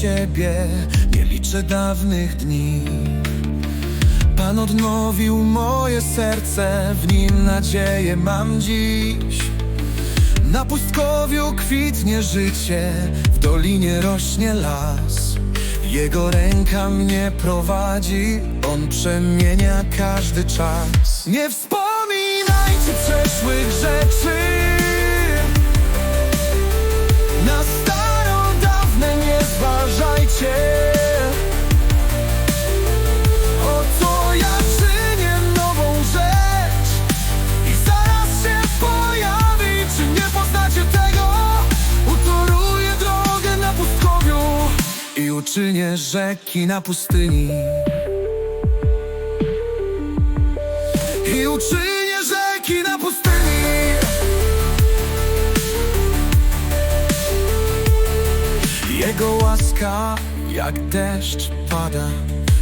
siebie, nie liczę dawnych dni. Pan odnowił moje serce, w nim nadzieję mam dziś. Na pustkowiu kwitnie życie, w dolinie rośnie las. Jego ręka mnie prowadzi, on przemienia każdy czas. Nie wspominajcie przeszłych rzeczy. I uczynię rzeki na pustyni. I uczynię rzeki na pustyni. Jego łaska jak deszcz pada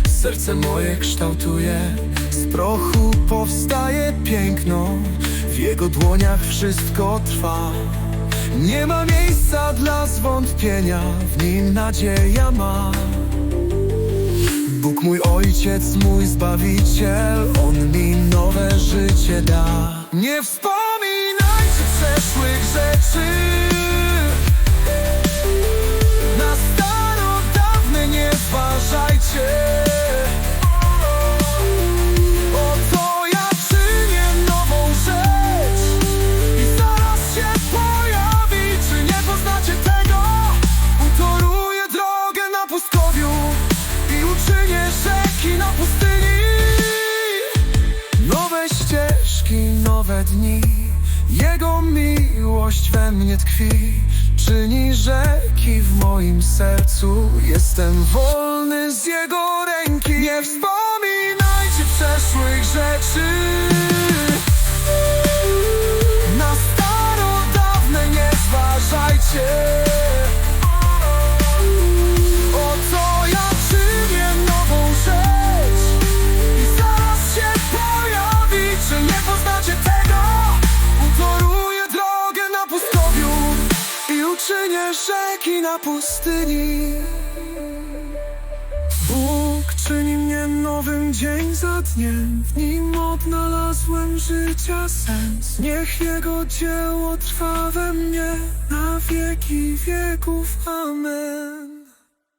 Serce moje kształtuje Z prochu powstaje piękno W jego dłoniach wszystko trwa Nie ma miejsca dla zwątpienia W nim nadzieja ma. Bóg mój ojciec, mój zbawiciel On mi nowe życie da. Nie wspominajcie nowe dni. Jego miłość we mnie tkwi Czyni rzeki w moim sercu. Jestem wolny z Jego ręki. Nie wspominajcie przeszłych rzeczy i uczynię rzeki na pustyni. Bóg czyni mnie nowym dzień za dniem, w nim odnalazłem życia sens. Niech Jego dzieło trwa we mnie na wieki wieków. Amen.